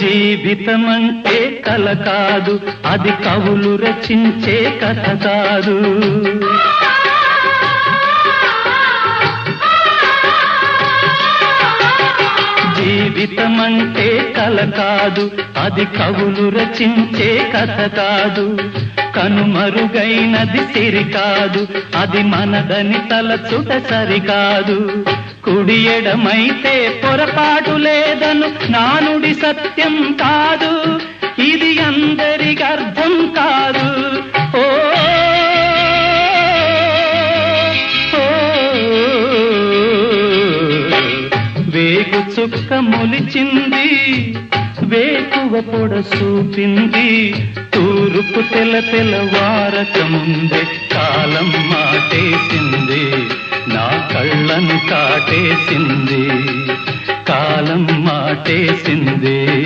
జీవితమంటే కల కాదు అది కవులు రచించే కథ కాదు. జీవితమంటే కల కాదు అది కవులు రచించే కథ కాదు. కనుమరుగైనది సిరి కాదు అది మనదని తలచుట సరికాదు కుడి ఎడమైతే పొరపాటులే నానుడి సత్యం కాదు ఇది అందరికి అర్థం కాదు. ఓ వేగు చుక్క మొలిచింది వేకువ పొడ చూపింది తూరుపు తెల తెలవారక ముందే కాలం మాటేసింది నా కళ్ళను కాటేసింది. దాటేసిందే